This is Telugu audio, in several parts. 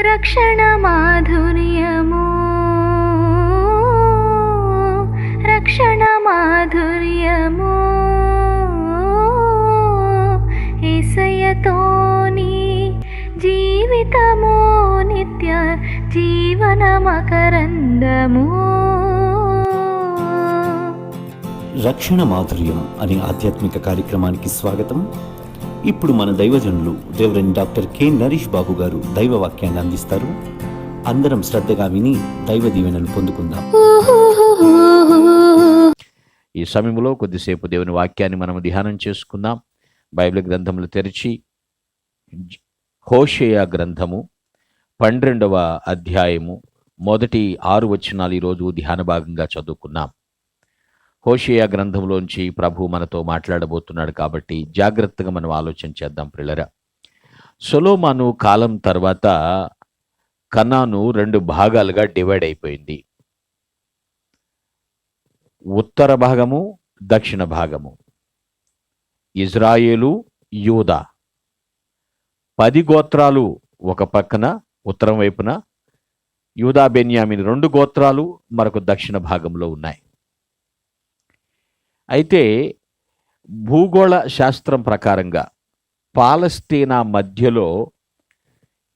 రక్షణ మాధుర్యము. రక్షణ మాధుర్యము. ఏసయ్యతోని జీవితము నిత్య జీవన మకరందము. రక్షణ మాధుర్యం అనే ఆధ్యాత్మిక కార్యక్రమానికి స్వాగతం. ఇప్పుడు మన దైవజనులు reverend doctor K Nareesh Babu గారు దైవ వాక్యాన్ని అందిస్తారు. అందరం శ్రద్ధగా విని దైవ దీవెనలు పొందుకుందాం. ఈ సమయంలో కొద్దిసేపు దేవుని వాక్యాన్ని మనం ధ్యానం చేసుకుందాం. బైబిల్ గ్రంథములు తెరిచి హోషేయ గ్రంథము పన్నెండవ అధ్యాయము మొదటి ఆరు వచనాలు ఈరోజు ధ్యాన భాగంగా చదువుకున్నాం. హోషేయ గ్రంథంలోంచి ప్రభు మనతో మాట్లాడబోతున్నాడు కాబట్టి జాగ్రత్తగా మనం ఆలోచన చేద్దాం పిల్లరా సొలోమాను కాలం తర్వాత కనాను రెండు భాగాలుగా డివైడ్ అయిపోయింది. ఉత్తర భాగము దక్షిణ భాగము. ఇజ్రాయేలు యూదా. పది గోత్రాలు ఒక పక్కన ఉత్తరం వైపున. యూదా బెన్యామిన్ రెండు గోత్రాలు మరొక దక్షిణ భాగంలో ఉన్నాయి. అయితే భూగోళ శాస్త్రం ప్రకారంగా పాలస్తీనా మధ్యలో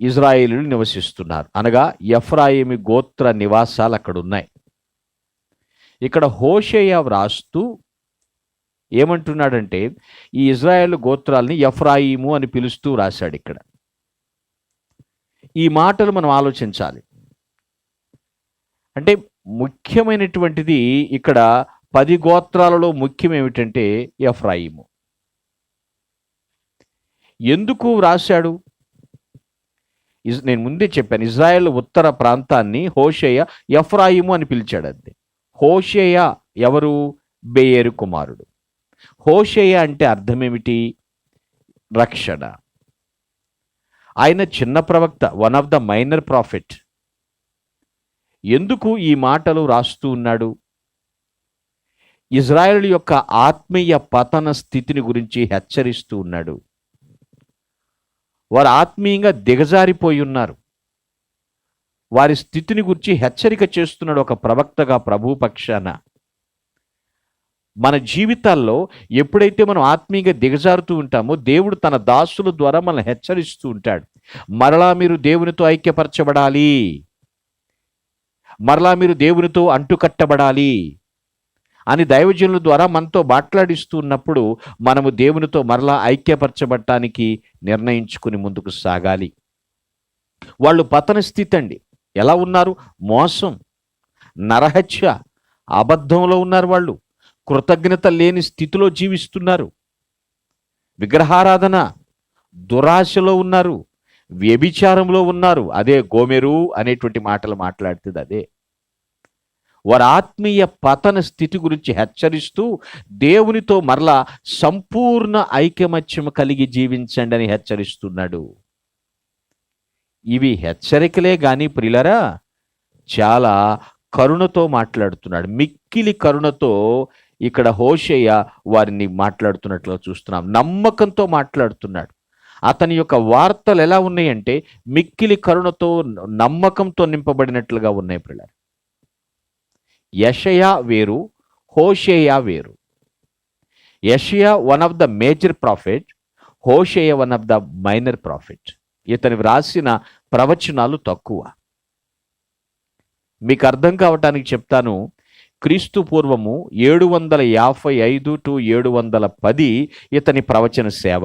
ఇజ్రాయిలు నివసిస్తున్నారు. అనగా ఎఫ్రాయిమి గోత్ర నివాసాలు అక్కడ ఉన్నాయి ఇక్కడ హోషేయ వ్రాస్తూ ఏమంటున్నాడంటే ఈ ఇజ్రాయెల్ గోత్రాల్ని ఎఫ్రాయిము అని పిలుస్తూ రాశాడు ఇక్కడ. ఈ మాటలు మనం ఆలోచించాలి. అంటే ముఖ్యమైనటువంటిది ఇక్కడ పది గోత్రాలలో ముఖ్యం ఏమిటంటే ఎఫ్రాయిము. ఎందుకు వ్రాశాడు? ఇజ్- నేను ముందే చెప్పాను ఇజ్రాయెల్ ఉత్తర ప్రాంతాన్ని హోషేయ ఎఫ్రాయిము అని పిలిచాడు అంతే. హోషేయ ఎవరు? బేయేరు కుమారుడు. హోషేయ అంటే అర్థం ఏమిటి రక్షణ. ఆయన చిన్న ప్రవక్త one of the minor prophet ఎందుకు ఈ మాటలు రాస్తూ ఉన్నాడు? ఇజ్రాయెల్ యొక్క ఆత్మీయ పతన స్థితిని గురించి హెచ్చరిస్తూ ఉన్నాడు. వారు ఆత్మీయంగా దిగజారిపోయి ఉన్నారు. వారి స్థితిని గురించి హెచ్చరిక చేస్తున్నాడు ఒక ప్రవక్తగా ప్రభు పక్షాన మన జీవితాల్లో ఎప్పుడైతే మనం ఆత్మీయంగా దిగజారుతూ ఉంటామో దేవుడు తన దాసుల ద్వారా మనల్ని హెచ్చరిస్తూ ఉంటాడు. మరలా మీరు దేవునితో ఐక్యపరచబడాలి. మరలా మీరు దేవునితో అంటుకట్టబడాలి. అని దైవజనుల ద్వారా మనతో మాట్లాడిస్తున్నప్పుడు మనము దేవునితో మరలా ఐక్యపరచబడటానికి నిర్ణయించుకుని ముందుకు సాగాలి. వాళ్ళు పతన స్థితి అండి. ఎలా ఉన్నారు? మోసం నరహత్య అబద్ధంలో ఉన్నారు వాళ్ళు. కృతజ్ఞత లేని స్థితిలో జీవిస్తున్నారు. విగ్రహారాధన దురాశలో ఉన్నారు. వ్యభిచారంలో ఉన్నారు. అదే గోమెరు అనేటువంటి మాటలు మాట్లాడుతుంది అదే. వారి ఆత్మీయ పతన స్థితి గురించి హెచ్చరిస్తూ దేవునితో మరలా సంపూర్ణ ఐకమత్యం కలిగి జీవించండి అని హెచ్చరిస్తున్నాడు. ఇవి హెచ్చరికలే కానీ ప్రిలరా చాలా కరుణతో మాట్లాడుతున్నాడు. మిక్కిలి కరుణతో ఇక్కడ హోషయ్య వారిని మాట్లాడుతున్నట్లు చూస్తున్నాం. నమ్మకంతో మాట్లాడుతున్నాడు. అతని యొక్క వార్తలు ఎలా ఉన్నాయంటే మిక్కిలి కరుణతో నమ్మకంతో నింపబడినట్లుగా ఉన్నాయి ప్రిలర్. యషయా వేరు హోషేయా వేరు. యషయా one of the major prophet హోషేయ one of the minor prophet ఇతని వ్రాసిన ప్రవచనాలు తక్కువ. మీకు అర్థం కావటానికి చెప్తాను క్రీస్తు పూర్వము ఏడు వందల యాభై ఐదు టు ఏడు వందల పది ఇతని ప్రవచన సేవ.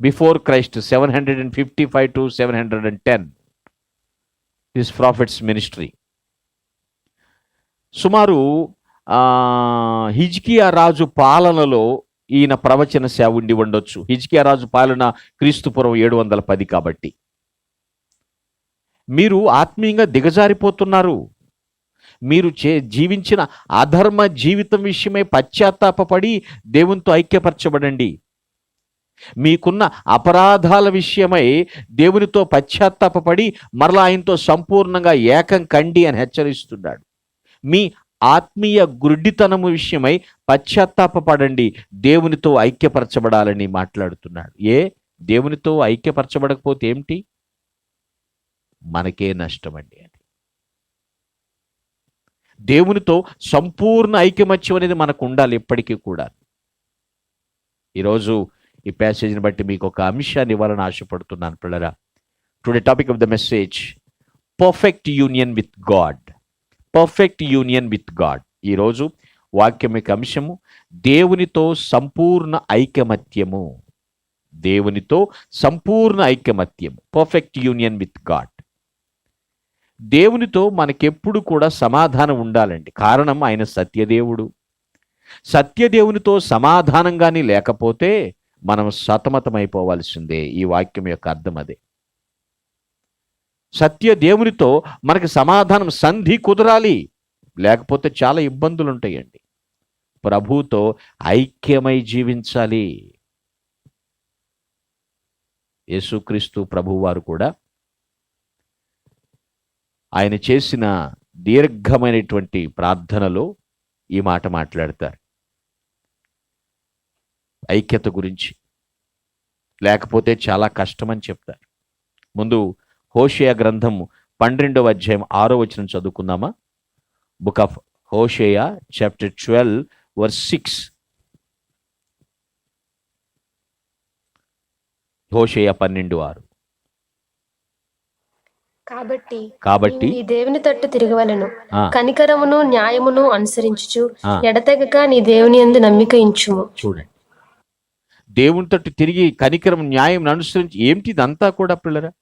Before Christ seven hundred and fifty five to seven hundred and ten his prophets ministry సుమారు హిజ్కియా రాజు పాలనలో ఈయన ప్రవచన సేవ ఉండి ఉండొచ్చు. హిజ్కియా రాజు పాలన క్రీస్తుపురం ఏడు వందల పది కాబట్టి. మీరు ఆత్మీయంగా దిగజారిపోతున్నారు. మీరు చే జీవించిన అధర్మ జీవితం విషయమై పశ్చాత్తాపపడి దేవునితో ఐక్యపరచబడండి. మీకున్న అపరాధాల విషయమై దేవునితో పశ్చాత్తాపడి మరలా ఆయనతో సంపూర్ణంగా ఏకం కండి అని హెచ్చరిస్తున్నాడు. మీ ఆత్మీయ గుడ్డితనము విషయమై పశ్చాత్తాపపడండి. దేవునితో ఐక్యపరచబడాలని మాట్లాడుతున్నాడు. ఏ? దేవునితో ఐక్యపరచబడకపోతే ఏమిటి? మనకే నష్టం అండి అది. దేవునితో సంపూర్ణ ఐక్యమత్యం అనేది మనకు ఉండాలి ఎప్పటికీ కూడా. ఈరోజు ఈ ప్యాసేజ్ని బట్టి మీకు ఒక అంశాన్ని ఇవ్వాలని ఆశపడుతున్నాను పిల్లరా. Today topic of the message perfect union with God perfect union with God ఈరోజు వాక్యం యొక్క అంశము దేవునితో సంపూర్ణ ఐకమత్యము. దేవునితో సంపూర్ణ ఐకమత్యము. పర్ఫెక్ట్ యూనియన్ విత్ గాడ్ దేవునితో మనకెప్పుడు కూడా సమాధానం ఉండాలండి. కారణం ఆయన సత్యదేవుడు. సత్యదేవునితో సమాధానంగాని లేకపోతే మనం సతమతమైపోవాల్సిందే. ఈ వాక్యం యొక్క అర్థం అదే. సత్య దేవునితో మనకి సమాధానం సంధి కుదరాలి. లేకపోతే చాలా ఇబ్బందులు ఉంటాయండి ప్రభుతో ఐక్యమై జీవించాలి. యేసుక్రీస్తు ప్రభువారు కూడా ఆయన చేసిన దీర్ఘమైనటువంటి ప్రార్థనలో ఈ మాట మాట్లాడతారు. ఐక్యత గురించి. లేకపోతే చాలా కష్టమని చెప్తారు. ముందు హోషేయ గ్రంథం పన్నెండవ అధ్యాయం ఆరో వచనం చదువుకుందామా? Book of హోషేయ chapter twelve verse six హోషేయ పన్నెండు ఆరు. కాబట్టి కాబట్టి నీ దేవుని తట్టు తిరగవలను. కనికరమును న్యాయమును అనుసరించుచు. ఎడతెగక నీ దేవుని యందు నమ్మిక ఇంచుము. చూడండి. దేవుని తట్టు తిరిగి కనికరం న్యాయం అనుసరించి ఏమిటి ఇదంతా కూడా పిల్లరా?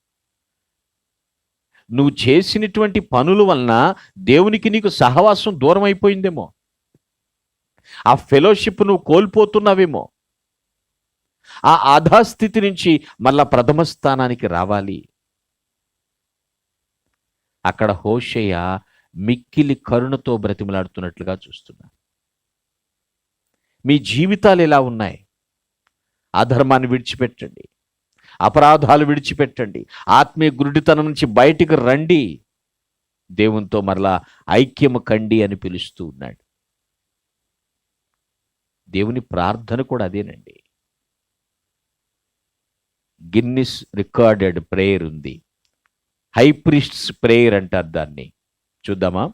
నువ్వు చేసినటువంటి పనుల వలన దేవునికి నీకు సహవాసం దూరం అయిపోయిందేమో ఆ ఫెలోషిప్ నువ్వు కోల్పోతున్నావేమో. ఆ ఆధాస్థితి నుంచి మళ్ళా ప్రథమ స్థానానికి రావాలి. అక్కడ హోషయ్య మిక్కిలి కరుణతో బ్రతిమలాడుతున్నట్లుగా చూస్తున్నా. మీ జీవితాలు ఎలా ఉన్నాయి? అధర్మాన్ని విడిచిపెట్టండి. అపరాధాలు విడిచిపెట్టండి. ఆత్మీయ గురుడితనం నుంచి బయటికి రండి. దేవునితో మరలా ఐక్యము కండి అని పిలుస్తూ ఉన్నాడు. దేవుని ప్రార్థన కూడా అదేనండి. గిన్నిస్ రికార్డెడ్ ప్రేయర్ ఉంది. హై ప్రిస్ట్స్ ప్రేయర్ అంటారు దాన్ని. చూద్దామా?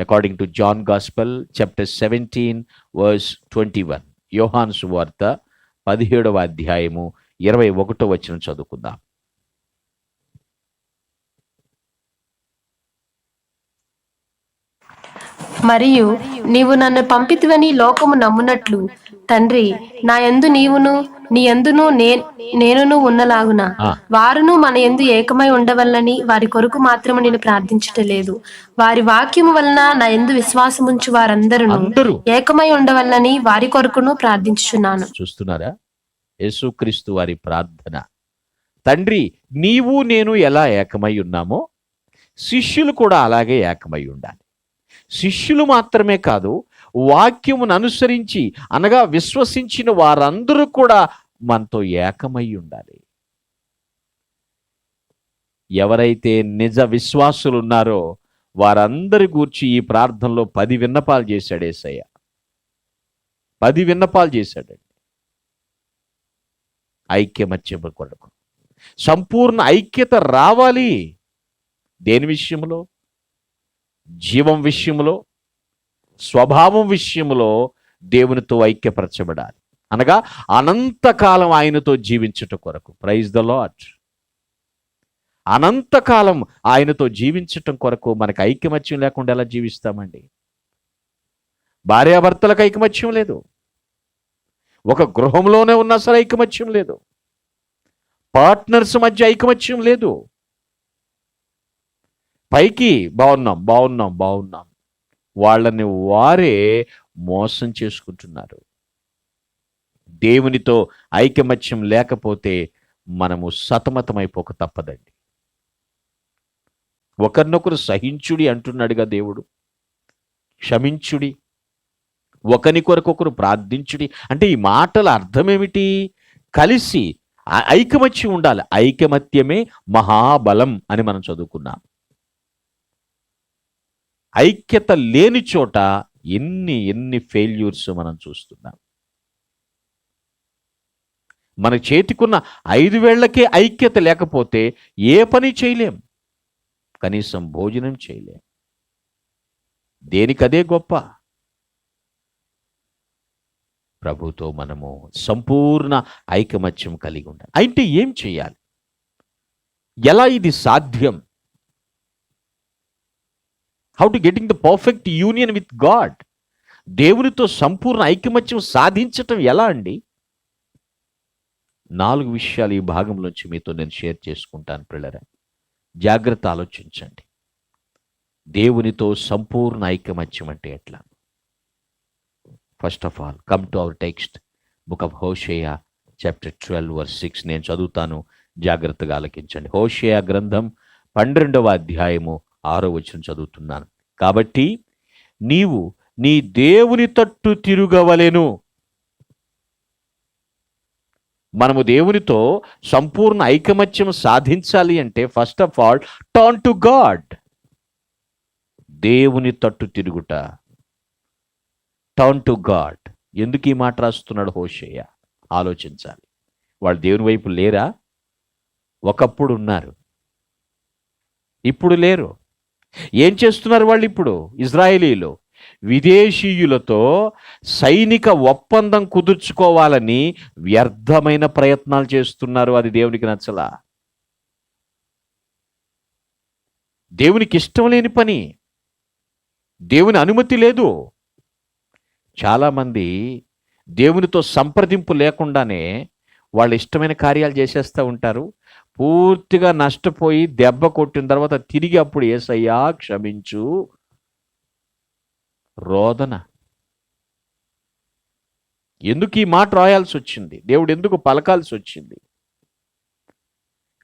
According to John gospel chapter seventeen verse twenty one యోహాన్స్ వార్త పదిహేడవ అధ్యాయము ఇరవై ఒకటో వచ్చిన చదువుకుందాం. మరియు నీవు నన్ను పంపితివని లోకము నమ్మునట్లు తండ్రి నా యందు నీవును నీ యందును నే నేనును ఉన్నలాగున. వారును మన యందు ఏకమై ఉండవల్లని వారి కొరకు మాత్రము నేను ప్రార్థించటలేదు. వారి వాక్యము వలన నా యందు విశ్వాసముంచు వారందరూ ఏకమై ఉండవల్లని వారి కొరకును ప్రార్థించుచున్నాను. చూస్తున్నారా? యేసుక్రీస్తు వారి ప్రార్థన. తండ్రి నీవు నేను ఎలా ఏకమై ఉన్నామో శిష్యులు కూడా అలాగే ఏకమై ఉండాలి. శిష్యులు మాత్రమే కాదు వాక్యమును అనుసరించి అనగా విశ్వసించిన వారందరూ కూడా మనతో ఏకమై ఉండాలి. ఎవరైతే నిజ విశ్వాసులు ఉన్నారో వారందరి గూర్చి ఈ ప్రార్థనలో పది విన్నపాలు చేశాడు ఏసయ్య. పది విన్నపాలు చేశాడండి. ఐక్యమత్యము కొరకు సంపూర్ణ ఐక్యత రావాలి దేని విషయంలో జీవం విషయంలో స్వభావం విషయంలో దేవునితో ఐక్యపరచబడాలి. అనగా అనంతకాలం ఆయనతో జీవించుట కొరకు. ప్రైజ్ ద లాట్ అనంతకాలం ఆయనతో జీవించటం కొరకు మనకు ఐక్యమత్యం లేకుండా ఎలా జీవిస్తామండి? భార్యాభర్తలకు ఐకమత్యం లేదు. ఒక గృహంలోనే ఉన్నా సరే ఐకమత్యం లేదు. పార్ట్నర్స్ మధ్య ఐకమత్యం లేదు. పైకి బాగున్నాం బాగున్నాం బాగున్నాం. వాళ్ళని వారే మోసం చేసుకుంటున్నారు. దేవునితో ఐకమత్యం లేకపోతే మనము సతమతమైపోక తప్పదండి. ఒకరినొకరు సహించుడి అంటున్నాడుగా దేవుడు. క్షమించుడి. ఒకని కొరకొకరు ప్రార్థించుడి. అంటే ఈ మాటల అర్థమేమిటి? కలిసి ఐకమత్యం ఉండాలి. ఐకమత్యమే మహాబలం అని మనం చదువుకున్నాం. ఐక్యత లేని చోట ఎన్ని ఎన్ని ఫెయిల్యూర్స్ మనం చూస్తున్నాం. మన చేతికున్న ఐదు వేళ్ళకే ఐక్యత లేకపోతే ఏ పని చేయలేం. కనీసం భోజనం చేయలేం. దేనికదే గొప్ప? ప్రభుతో మనము సంపూర్ణ ఐకమత్యం కలిగి ఉండాలి. అయితే ఏం చేయాలి? ఎలా ఇది సాధ్యం? How to getting the perfect union with God దేవునితో సంపూర్ణ ఐకమత్యం సాధించటం ఎలా అండి? నాలుగు విషయాలు ఈ భాగంలోంచి మీతో నేను షేర్ చేసుకుంటాను పిల్లరా. జాగ్రత్త ఆలోచించండి. దేవునితో సంపూర్ణ ఐకమత్యం అంటే ఎట్లా? First of all come to our text book of హోషేయా chapter twelve verse six నేను చదువుతాను. జాగ్రత్తగా ఆలకించండి. హోషేయా గ్రంథం పన్నెండవ అధ్యాయము ఆరో వచనం చదువుతున్నాను. కాబట్టి నీవు నీ దేవుని తట్టు తిరుగవలెను. మనము దేవునితో సంపూర్ణ ఐకమత్యం సాధించాలి అంటే first of all turn to God దేవుని తట్టు తిరుగుట. టర్న్ టు గాడ్ ఎందుకు ఈ మాట రాస్తున్నాడు హోషయ్య ఆలోచించాలి. వాళ్ళు దేవుని వైపు లేరా? ఒకప్పుడు ఉన్నారు. ఇప్పుడు లేరు. ఏం చేస్తున్నారు వాళ్ళు ఇప్పుడు? ఇజ్రాయేలీలు. విదేశీయులతో సైనిక ఒప్పందం కుదుర్చుకోవాలని వ్యర్థమైన ప్రయత్నాలు చేస్తున్నారు. అది దేవునికి నచ్చలా? దేవునికి ఇష్టం లేని పని. దేవుని అనుమతి లేదు. చాలామంది దేవునితో సంప్రదింపు లేకుండానే వాళ్ళు ఇష్టమైన కార్యాలు చేసేస్తూ ఉంటారు. పూర్తిగా నష్టపోయి దెబ్బ కొట్టిన తర్వాత తిరిగి అప్పుడు ఏసయ్యా క్షమించు. రోదన. ఎందుకు ఈ మాట రాయాల్సి వచ్చింది? దేవుడు ఎందుకు పలకాల్సి వచ్చింది?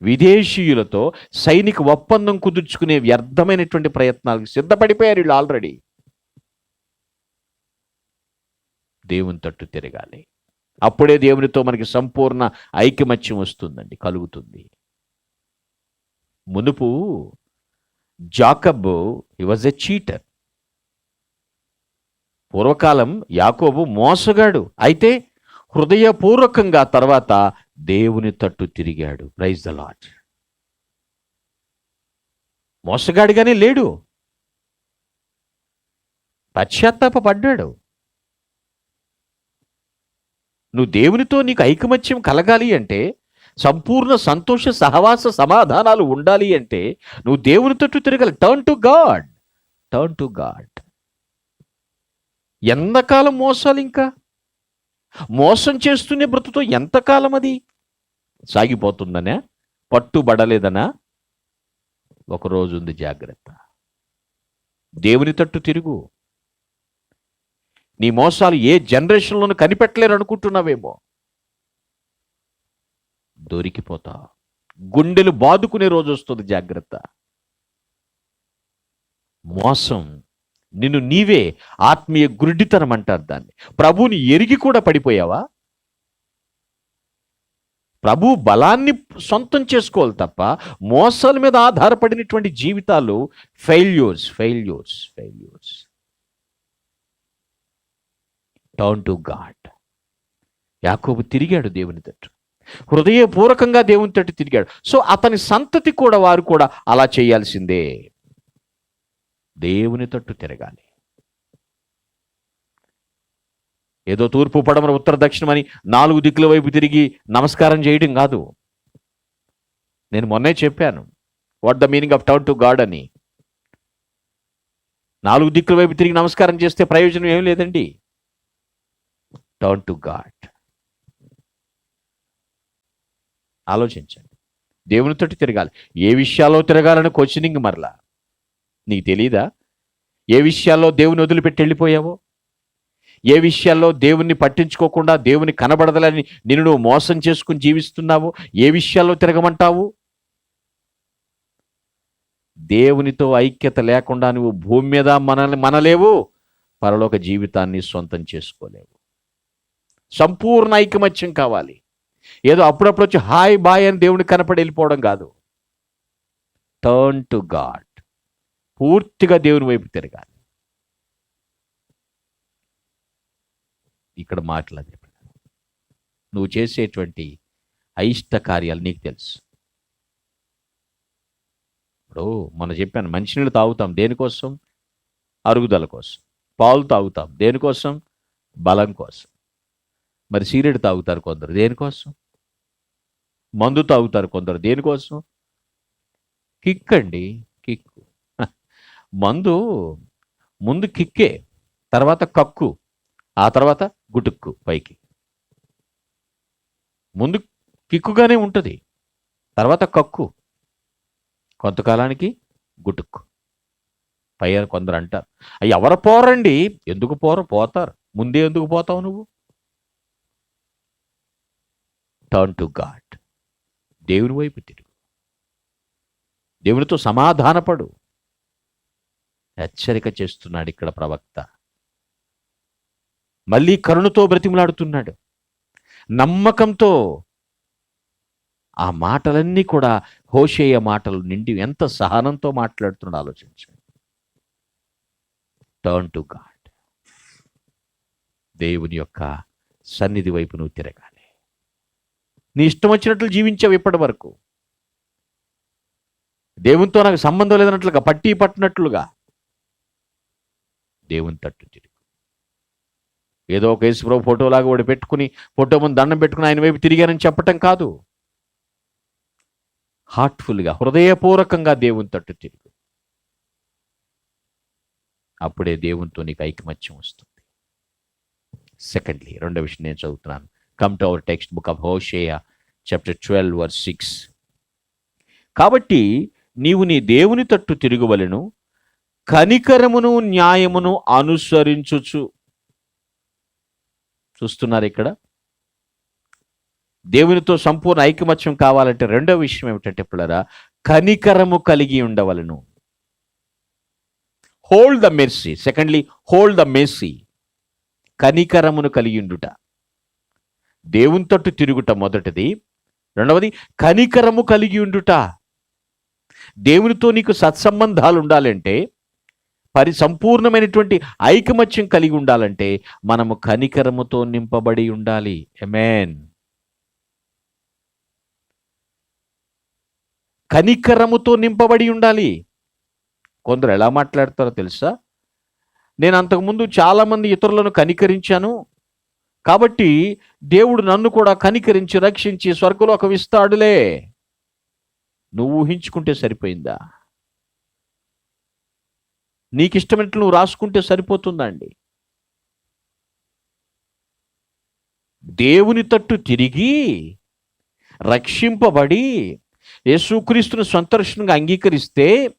విదేశీయులతో సైనిక ఒప్పందం కుదుర్చుకునే వ్యర్థమైనటువంటి ప్రయత్నాలకు సిద్ధపడిపోయారు వీళ్ళు ఆల్రెడీ. దేవుని తట్టు తిరగాలి. అప్పుడే దేవునితో మనకి సంపూర్ణ ఐకమత్యం వస్తుందండి కలుగుతుంది. మునుపు Jacob he was a cheater పూర్వకాలం యాకోబు మోసగాడు. అయితే హృదయపూర్వకంగా తర్వాత దేవుని తట్టు తిరిగాడు. ప్రైజ్ ద లాట్ మోసగాడిగానే లేడు. పశ్చాత్తాప పడ్డాడు నువ్వు దేవునితో నీకు ఐకమత్యం కలగాలి అంటే సంపూర్ణ సంతోష సహవాస సమాధానాలు ఉండాలి అంటే నువ్వు దేవుని తట్టు తిరగాలి? Turn to God turn to God ఎంతకాలం మోసాలు ఇంకా? మోసం చేస్తూనే బ్రతుతో ఎంతకాలం అది? సాగిపోతుందనే? పట్టుబడలేదనా? ఒకరోజు ఉంది జాగ్రత్త. దేవుని తట్టు తిరుగు? నీ మోసాలు ఏ జనరేషన్లోనూ కనిపెట్టలేరు అనుకుంటున్నావేమో. దొరికిపోతా. గుండెలు బాదుకునే రోజు వస్తుంది జాగ్రత్త. మోసం నిన్ను నీవే ఆత్మీయ గురుడితనం అంటారు దాన్ని. ప్రభువుని ఎరిగి కూడా పడిపోయావా? ప్రభు బలాన్ని సొంతం చేసుకోవాలి తప్ప మోసాల మీద ఆధారపడినటువంటి జీవితాలు failures failures failures turn to God యాకోబు తిరిగాడు దేవుని తట్టు. హృదయపూర్వకంగా దేవుని తట్టు తిరిగాడు. సో అతని సంతతి కూడా వారు కూడా అలా చేయాల్సిందే. దేవుని తట్టు తిరగాలి. ఏదో తూర్పు పడమర ఉత్తర దక్షిణమని నాలుగు దిక్కుల వైపు తిరిగి నమస్కారం చేయడం కాదు. నేను మొన్నే చెప్పాను. What the meaning of turn to God అని. నాలుగు దిక్కుల వైపు తిరిగి నమస్కారం చేస్తే ప్రయోజనం ఏం లేదండి. టర్న్ టు గాడ్ ఆలోచించండి. దేవునితోటి తిరగాలి. ఏ విషయాల్లో తిరగాలని క్వశ్చనింగ్ మరలా? నీకు తెలీదా? ఏ విషయాల్లో దేవుని వదిలిపెట్టి వెళ్ళిపోయావో? ఏ విషయాల్లో దేవుణ్ణి పట్టించుకోకుండా దేవుని కనబడదలని నిన్ను నువ్వు మోసం చేసుకుని జీవిస్తున్నావు? ఏ విషయాల్లో తిరగమంటావు? దేవునితో ఐక్యత లేకుండా నువ్వు భూమి మీద మనల్ని మనలేవు. పరలోక జీవితాన్ని సొంతం చేసుకోలేవు. సంపూర్ణ ఐకమత్యం కావాలి. ఏదో అప్పుడప్పుడు వచ్చి హాయ్ బాయ్ అని దేవుని కనపడి వెళ్ళిపోవడం కాదు. Turn to God. పూర్తిగా దేవుని వైపు తిరగాలి. ఇక్కడ మాట్లాడే నువ్వు చేసేటువంటి అయిష్ట కార్యాలు నీకు తెలుసు. ఇప్పుడు మనం చెప్పాను మంచినీళ్ళు తాగుతాం దేనికోసం? అరుగుదల కోసం. పాలు తాగుతాం దేనికోసం? బలం కోసం. మరి సిగరెట్ తాగుతారు కొందరు. దేనికోసం? మందు తాగుతారు కొందరు. దేనికోసం? కిక్ అండి కిక్. మందు ముందు కిక్కే తర్వాత కక్కు ఆ తర్వాత గుటుక్కు పైకి. ముందు కిక్కుగానే ఉంటుంది తర్వాత కక్కు కొంతకాలానికి గుటుక్కు. పై కొందరు అంటారు అవి ఎవరు పోరండి? ఎందుకు పోరు? పోతారు. ముందే ఎందుకు పోతావు నువ్వు? టర్న్ టు గాడ్ దేవుని వైపు తిరుగు. దేవునితో సమాధానపడు. హెచ్చరిక చేస్తున్నాడు ఇక్కడ ప్రవక్త. మళ్ళీ కరుణతో బ్రతిమలాడుతున్నాడు. నమ్మకంతో ఆ మాటలన్నీ కూడా హోషేయ మాటలు నిండి ఎంత సహనంతో మాట్లాడుతున్నాడు ఆలోచించండి. టర్న్ టు గాడ్ దేవుని యొక్క సన్నిధి వైపు నువ్వు తిరగాలి నీ ఇష్టం వచ్చినట్లు జీవించావు ఇప్పటి వరకు. దేవునితో నాకు సంబంధం లేదన్నట్లుగా పట్టి పట్టినట్లుగా దేవుని తట్టు తిరిగి. ఏదో ఒక యేసుప్రభు ఫోటోలాగా వాడు పెట్టుకుని ఫోటో ముందు దండం పెట్టుకుని ఆయన వైపు తిరిగానని చెప్పటం కాదు. హార్ట్ఫుల్గా హృదయపూర్వకంగా దేవుని తట్టు తిరుగు. అప్పుడే దేవునితో నీకు ఐకమత్యం వస్తుంది. సెకండ్లీ రెండో విషయం నేను చదువుతున్నాను. Come to our text book of హోషేయ chapter twelve verse six కాబట్టి నీవు నీ దేవుని తట్టు తిరుగువలను కనికరమును న్యాయమును అనుసరించుచు. చూస్తున్నారు ఇక్కడ? దేవునితో సంపూర్ణ ఐకమత్యం కావాలంటే రెండో విషయం ఏమిటంటే పిల్లరా కనికరము కలిగి ఉండవలను. Hold the mercy secondly hold the mercy కనికరమును కలిగి ఉండుట. దేవుని తట్టు తిరుగుట మొదటిది. రెండవది కనికరము కలిగి ఉండుట. దేవునితో నీకు సత్సంబంధాలు ఉండాలంటే పరి సంపూర్ణమైనటువంటి ఐకమత్యం కలిగి ఉండాలంటే మనము కనికరముతో నింపబడి ఉండాలి. ఎమెన్ కనికరముతో నింపబడి ఉండాలి. కొందరు ఎలా మాట్లాడతారో తెలుసా? నేను అంతకుముందు చాలామంది ఇతరులను కనికరించాను. కాబట్టి దేవుడు నన్ను కూడా కనికరించి రక్షించి స్వర్గలోకం ఇస్తాడులే. నువ్వు ఊహించుకుంటే సరిపోయిందా? నీకు ఇష్టమైనట్లు నువ్వు రాసుకుంటే సరిపోతుందండి. దేవుని తట్టు తిరిగి రక్షింపబడి యేసుక్రీస్తును సంతర్షణగా అంగీకరిస్తే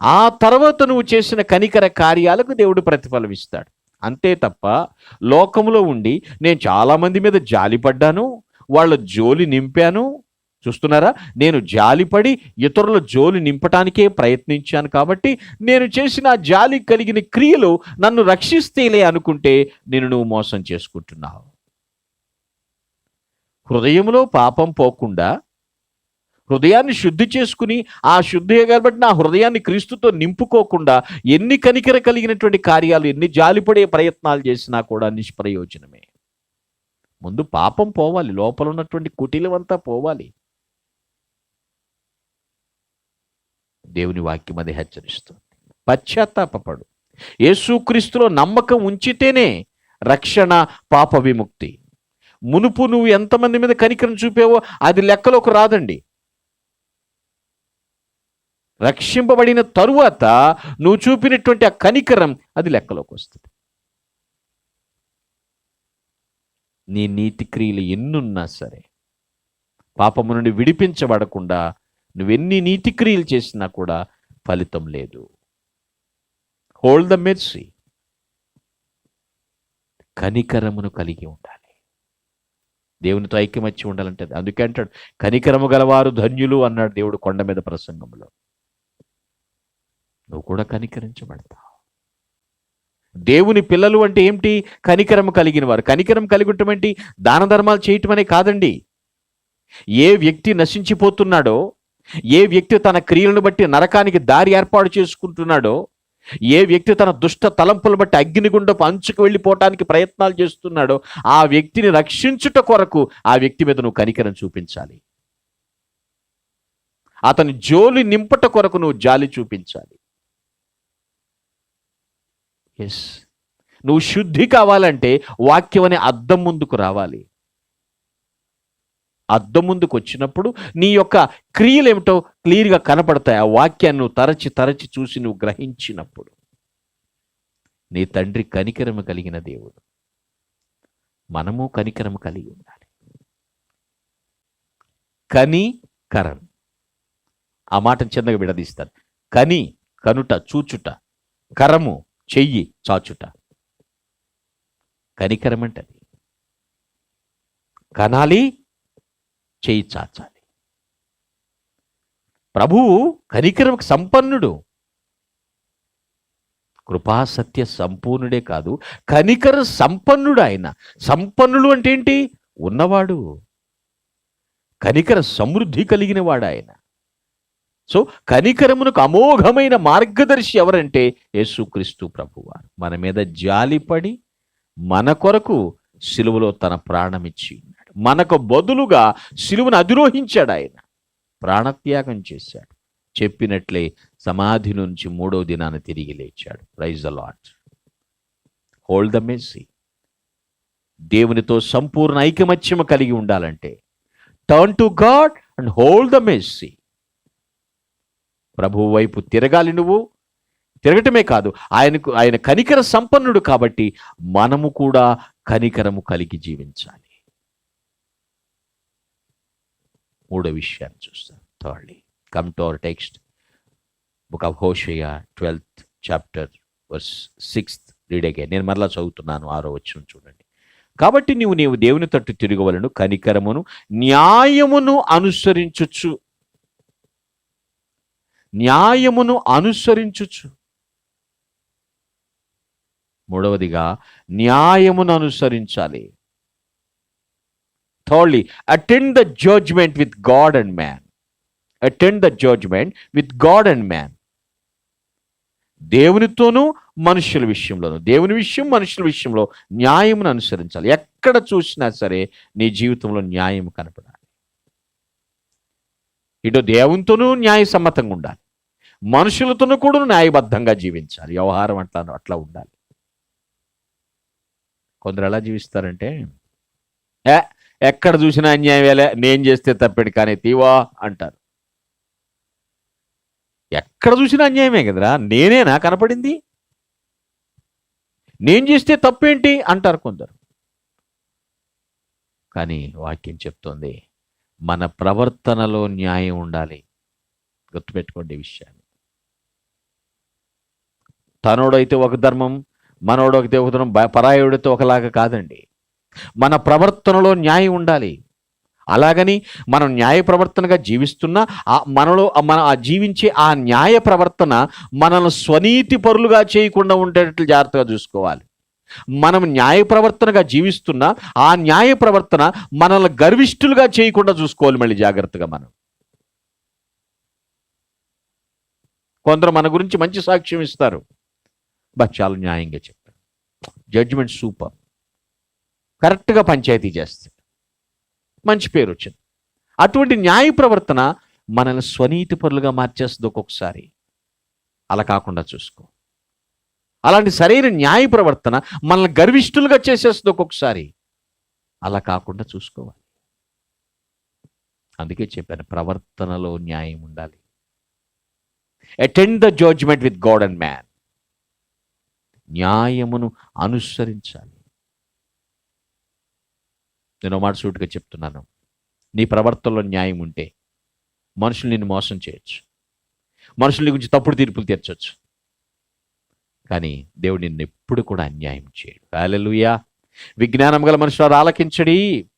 ఆ తర్వాత నువ్వు చేసిన కనికర కార్యాలకు దేవుడు ప్రతిఫలమిస్తాడు. అంతే తప్ప లోకంలో ఉండి నేను చాలామంది మీద జాలిపడ్డాను వాళ్ళ జోలి నింపాను. చూస్తున్నారా? నేను జాలిపడి ఇతరుల జోలి నింపటానికే ప్రయత్నించాను కాబట్టి నేను చేసిన జాలి కలిగిన క్రియలు నన్ను రక్షిస్తేలే అనుకుంటే నేను నువ్వు మోసం చేసుకుంటున్నావు. హృదయంలో పాపం పోకుండా హృదయాన్ని శుద్ధి చేసుకుని ఆ శుద్ధి కాబట్టి నా హృదయాన్ని క్రీస్తుతో నింపుకోకుండా ఎన్ని కనికర కలిగినటువంటి కార్యాలు ఎన్ని జాలిపడే ప్రయత్నాలు చేసినా కూడా నిష్ప్రయోజనమే. ముందు పాపం పోవాలి లోపల ఉన్నటువంటి కుటిలమంతా పోవాలి. దేవుని వాక్యం అది హెచ్చరిస్తుంది. పశ్చాత్తాపడు యేసుక్రీస్తులో నమ్మకం ఉంచితేనే రక్షణ పాప విముక్తి. మునుపు నువ్వు ఎంతమంది మీద కనికరం చూపావో అది లెక్కలోకి రాదండి. రక్షింపబడిన తరువాత నువ్వు చూపినటువంటి ఆ కనికరం అది లెక్కలోకి వస్తుంది. నీ నీతి క్రియలు ఎన్నున్నా సరే పాపము నుండి విడిపించబడకుండా నువ్వెన్ని నీతి క్రియలు చేసినా కూడా ఫలితం లేదు. హోల్డ్ ద మెర్సీ కనికరమును కలిగి ఉండాలి. దేవునితో ఐక్యమచ్చి ఉండాలంటే అది. అందుకే అంటాడు కనికరము గలవారు ధన్యులు అన్నాడు దేవుడు కొండ మీద ప్రసంగంలో. నువ్వు కూడా కనికరించబడతావు. దేవుని పిల్లలు అంటే ఏమిటి? కనికరము కలిగిన వారు. కనికరం కలిగి ఉండటం ఏంటి? దాన ధర్మాలు చేయటం అనే కాదండి. ఏ వ్యక్తి నశించిపోతున్నాడో ఏ వ్యక్తి తన క్రియలను బట్టి నరకానికి దారి ఏర్పాటు చేసుకుంటున్నాడో ఏ వ్యక్తి తన దుష్ట తలంపులు బట్టి అగ్నిగుండపు అంచుకు వెళ్ళిపోవటానికి ప్రయత్నాలు చేస్తున్నాడో ఆ వ్యక్తిని రక్షించుట కొరకు ఆ వ్యక్తి మీద నువ్వు కనికరం చూపించాలి. అతని జోలి నింపట కొరకు నువ్వు జాలి చూపించాలి. ఎస్ నువ్వు శుద్ధి కావాలంటే వాక్యం అనే అద్దం ముందుకు రావాలి. అద్దం ముందుకు వచ్చినప్పుడు నీ యొక్క క్రియలు ఏమిటో క్లియర్గా కనపడతాయి. ఆ వాక్యాన్ని నువ్వు తరచి తరచి చూసి నువ్వు గ్రహించినప్పుడు నీ తండ్రి కనికరము కలిగిన దేవుడు. మనము కనికరము కలిగి ఉండాలి. కని కరం. ఆ మాటను చిన్నగా విడదీస్తాను. కని కనుట చూచుట. కరము చెయ్యి చాచుట. కనికరం అంటే అది కనాలి చెయ్యి చాచాలి. ప్రభువు కనికరం సంపన్నుడు. కృపా సత్య సంపూర్ణుడే కాదు కనికర సంపన్నుడు ఆయన. సంపన్నుడు అంటే ఏంటి? ఉన్నవాడు. కనికర సమృద్ధి కలిగిన వాడు ఆయన. సో కనికరమునకు అమోఘమైన మార్గదర్శి ఎవరంటే యేసుక్రీస్తు ప్రభువారు. మన మీద జాలిపడి మన కొరకు సిలువలో తన ప్రాణమిచ్చి ఉన్నాడు. మనకు బదులుగా సిలువను అధిరోహించాడు ఆయన. ప్రాణత్యాగం చేశాడు. చెప్పినట్లే సమాధి నుంచి మూడో దినాన తిరిగి లేచాడు. Praise a lot lot hold the mercy దేవునితో సంపూర్ణ ఐకమత్యము కలిగి ఉండాలంటే turn to God and hold the mercy ప్రభువు వైపు తిరగాలి నువ్వు. తిరగటమే కాదు ఆయనకు ఆయన కనికర సంపన్నుడు కాబట్టి మనము కూడా కనికరము కలిగి జీవించాలి. మూడో విషయాన్ని చూస్తాం thirdly come to our text. Book of Hosea twelfth chapter verse sixth. Read again. నేను మరలా చదువుతున్నాను ఆరో వచ్చిన చూడండి. కాబట్టి నీవు నీవు దేవుని తట్టు తిరగవలను కనికరమును న్యాయమును అనుసరించచ్చు న్యాయమును అనుసరించుచు. మూడవదిగా న్యాయమును అనుసరించాలి. Thirdly attend the judgement with God and man attend the judgement with God and man దేవునితోనూ మనుషుల విషయంలోనూ దేవుని విషయం మనుషుల విషయంలో న్యాయమును అనుసరించాలి. ఎక్కడ చూసినా సరే నీ జీవితంలో న్యాయం కనపడాలి. ఇటు దేవునితోనూ న్యాయసమ్మతంగా ఉండాలి. మనుషులతోనూ కూడా న్యాయబద్ధంగా జీవించాలి. వ్యవహారం అట్లా అట్లా ఉండాలి. కొందరు ఎలా జీవిస్తారంటే ఏ ఎక్కడ చూసినా అన్యాయమేలే నేను చేస్తే తప్పెడు కానీ తీవా అంటారు. ఎక్కడ చూసినా అన్యాయమే కదరా? నేనేనా? కనపడింది? నేను చేస్తే తప్పేంటి? అంటారు కొందరు. కానీ వాక్యం చెప్తోంది మన ప్రవర్తనలో న్యాయం ఉండాలి. గుర్తుపెట్టుకోండి విషయాన్ని. తనోడైతే ఒక ధర్మం మనోడైతే ఒక ధర్మం పరాయుడితో ఒకలాగా కాదండి. మన ప్రవర్తనలో న్యాయం ఉండాలి. అలాగని మనం న్యాయ ప్రవర్తనగా జీవిస్తున్నా ఆ మనలో మన ఆ జీవించే ఆ న్యాయ ప్రవర్తన మనల్ని స్వనీతి పరులుగా చేయకుండా ఉండేటట్లు జాగ్రత్తగా చూసుకోవాలి. మనం న్యాయ ప్రవర్తనగా జీవిస్తున్నా ఆ న్యాయ ప్రవర్తన మనల్ని గర్విష్ఠులుగా చేయకుండా చూసుకోవాలి మళ్ళీ జాగ్రత్తగా మనం. కొందరు మన గురించి మంచి సాక్ష్యం ఇస్తారు. బా చాలా న్యాయంగా చెప్పారు జడ్జిమెంట్ సూపర్ కరెక్ట్గా పంచాయతీ చేస్తాడు. మంచి పేరు వచ్చింది. అటువంటి న్యాయ ప్రవర్తన మనల్ని స్వనీతి పరులుగా మార్చేస్తుంది ఒక్కొక్కసారి. అలా కాకుండా చూసుకో. అలాంటి సరైన న్యాయ ప్రవర్తన మనల్ని గర్విష్ఠులుగా చేసేస్తుంది ఒక్కొక్కసారి. అలా కాకుండా చూసుకోవాలి. అందుకే చెప్పాను ప్రవర్తనలో న్యాయం ఉండాలి. Attend the judgement with God and man న్యాయమును అనుసరించాలి. నేను మాట సూటిగా చెప్తున్నాను. నీ ప్రవర్తనలో న్యాయం ఉంటే మనుషులు నిన్ను మోసం చేయొచ్చు. మనుషుల గురించి తప్పుడు తీర్పులు తీర్చవచ్చు కానీ దేవుడు నిన్ను ఎప్పుడు కూడా అన్యాయం చేయడు. హల్లెలూయా. విజ్ఞానం గల మనుషులు ఆలకించడి.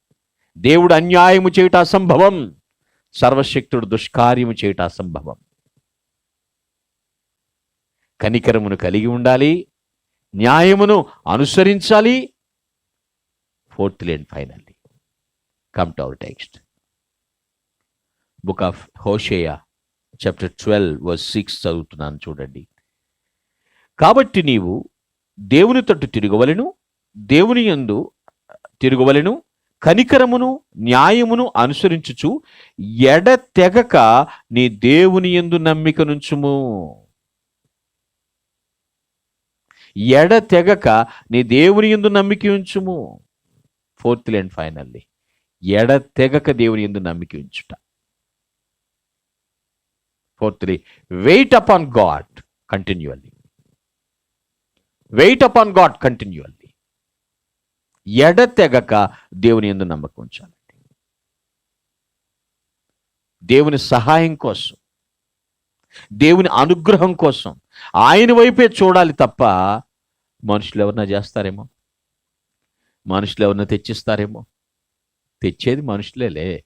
దేవుడు అన్యాయము చేయుట అసంభవం. సర్వశక్తుడు దుష్కార్యము చేయుట అసంభవం. కనికరమును కలిగి ఉండాలి. న్యాయమును అనుసరించాలి. Fourth and finally come to our text book of హోషేయా chapter twelve verse six చదువుతున్నాను చూడండి. కాబట్టి నీవు దేవుని తట్టు తిరగవలను దేవుని యందు తిరగవలను కనికరమును న్యాయమును అనుసరించుచు ఎడతెగక నీ దేవుని యందు నమ్మిక నుంచుము ఎడతెగక నీ దేవుని ఎందు నమ్మిక ఉంచుము. Fourth and finally. ఎడతెగక దేవుని ఎందు నమ్మిక ఉంచుట. Fourthly wait upon God continually wait upon God ఎడ ఎడతెగక దేవుని ఎందు నమ్మకం ఉంచాలండి దేవుని సహాయం కోసం దేవుని అనుగ్రహం కోసం ఆయన వైపే చూడాలి తప్ప మనుషులు ఎవరన్నా చేస్తారేమో? మనుషులు ఎవరన్నా తెచ్చిస్తారేమో? తెచ్చేది మనుషులేలే.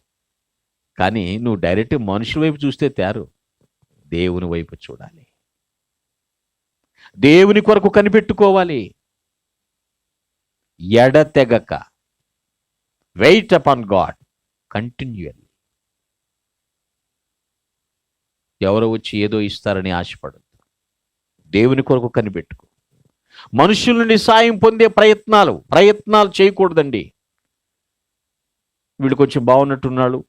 కానీ నువ్వు డైరెక్ట్ మనుషుల వైపు చూస్తే తేరు. దేవుని వైపు చూడాలి. దేవుని కొరకు కనిపెట్టుకోవాలి. ఎడతెగక వెయిట్ అపాన్ గాడ్ కంటిన్యూయల్ ఎవరో వచ్చి ఏదో ఇస్తారని ఆశపడదు దేవుని కొరకు కనిపెట్టుకో. మనుషుల నుండి సాయం పొందే ప్రయత్నాలు ప్రయత్నాలు చేయకూడదండి. వీడు కొంచెం బాగున్నట్టున్నాడు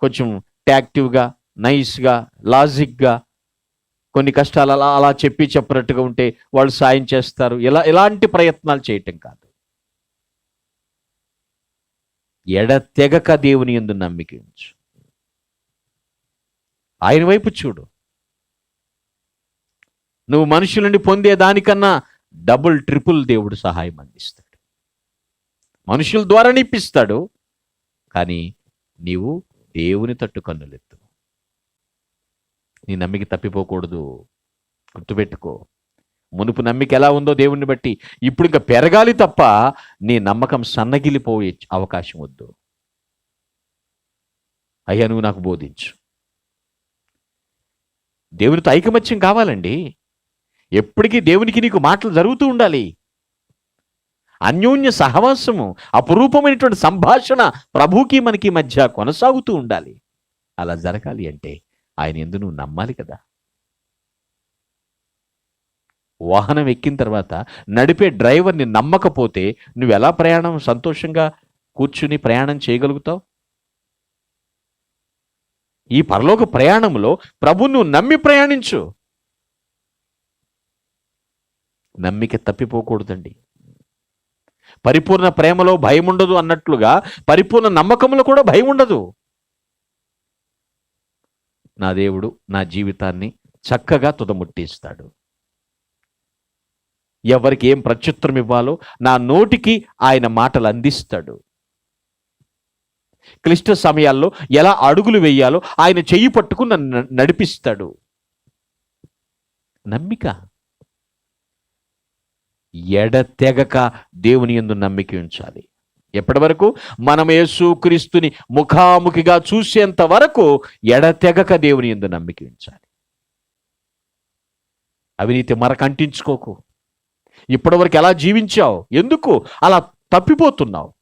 కొంచెం యాక్టివ్గా నైస్గా లాజిక్గా కొన్ని కష్టాలు అలా అలా చెప్పి చెప్పినట్టుగా ఉంటే వాళ్ళు సాయం చేస్తారు. ఇలా ఇలాంటి ప్రయత్నాలు చేయటం కాదు. ఎడతెగక దేవుని ఎందు నమ్మిక ఉంచు. ఆయన వైపు చూడు. నువ్వు మనుషుల నుండి పొందే దానికన్నా డబుల్ ట్రిపుల్ దేవుడు సహాయం అందిస్తాడు. మనుషుల ద్వారా నిప్పిస్తాడు కానీ నీవు దేవుని తట్టు కన్నులెత్తు. నీ నమ్మిక తప్పిపోకూడదు. గుర్తుపెట్టుకో. మునుపు నమ్మిక ఎలా ఉందో దేవుణ్ణి బట్టి. ఇప్పుడు ఇంకా పెరగాలి తప్ప నీ నమ్మకం సన్నగిలిపోయే అవకాశం వద్దు. అయ్యా నువ్వు నాకు బోధించు. దేవునితో ఐకమత్యం కావాలండి. ఎప్పటికీ దేవునికి నీకు మాటలు జరుగుతూ ఉండాలి. అన్యోన్య సహవాసము అపురూపమైనటువంటి సంభాషణ ప్రభుకి మనకి మధ్య కొనసాగుతూ ఉండాలి. అలా జరగాలి అంటే ఆయన ఎందు నువ్వు నమ్మాలి కదా. వాహనం ఎక్కిన తర్వాత నడిపే డ్రైవర్ని నమ్మకపోతే నువ్వు ఎలా ప్రయాణం సంతోషంగా కూర్చుని ప్రయాణం చేయగలుగుతావు? ఈ పరలోక ప్రయాణంలో ప్రభు నువ్వు నమ్మి ప్రయాణించు. నమ్మిక తప్పిపోకూడదండి. పరిపూర్ణ ప్రేమలో భయం ఉండదు అన్నట్లుగా పరిపూర్ణ నమ్మకంలో కూడా భయం ఉండదు నా దేవుడు నా జీవితాన్ని చక్కగా తుదముట్టిస్తాడు. ఎవరికి ఏం ప్రత్యుత్తరం ఇవ్వాలో నా నోటికి ఆయన మాటలు అందిస్తాడు. క్లిష్ట సమయాల్లో ఎలా అడుగులు వేయాలో ఆయన చెయ్యి పట్టుకుని నన్ను నడిపిస్తాడు. నమ్మిక ఎడతెగక దేవుని యందు నమ్మిక ఉంచాలి. ఎప్పటి వరకు మనం యేసుక్రీస్తుని ముఖాముఖిగా చూసేంత వరకు ఎడతెగక దేవుని యందు నమ్మిక ఉంచాలి. అవినీతి మరకంటించుకోకు. ఇప్పటివరకు ఎలా జీవించావు? ఎందుకు? అలా తప్పిపోతున్నావు.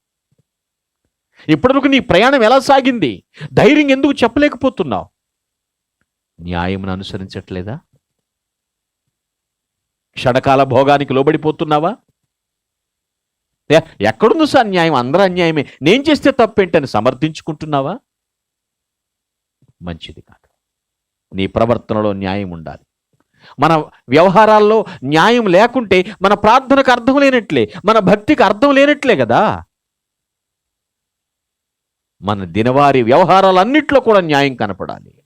ఇప్పటివరకు నీ ప్రయాణం ఎలా సాగింది? ధైర్యం ఎందుకు చెప్పలేకపోతున్నావు? న్యాయమును అనుసరించట్లేదా? క్షణకాల భోగానికి లోబడిపోతున్నావా? ఎక్కడుంది సార్ అన్యాయం? అందరూ అన్యాయమే. నేను చేస్తే తప్పేంటని సమర్థించుకుంటున్నావా? మంచిది కాదు. నీ ప్రవర్తనలో న్యాయం ఉండాలి. మన వ్యవహారాల్లో న్యాయం లేకుంటే మన ప్రార్థనకు అర్థం లేనట్లే మన భక్తికి అర్థం లేనట్లే కదా. మన దినవారీ వ్యవహారాలన్నిట్లో కూడా న్యాయం కనపడాలి.